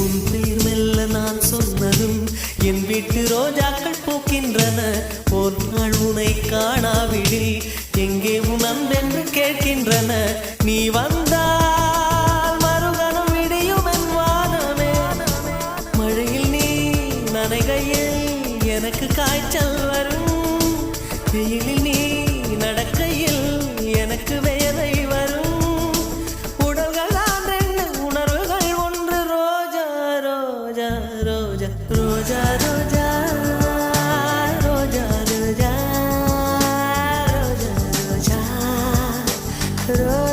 உன் பேர் மெல்ல நான் சொன்னதும் என் வீட்டு ரோஜாக்கள் பூக்கின்றன. ஒரு நாள் உனை காணாவிடில் எங்கே உன் அன்பென்று கேட்கின்றன. நீ வந்தால் மறுகணம் விடியும் என் வானமே. மழையில் நீ நனைகையில் எனக்கு காய்ச்சல் வரும். வெயிலில் রোজা রোজা রোজা রোজা রোজা রোজা রোজা রোজা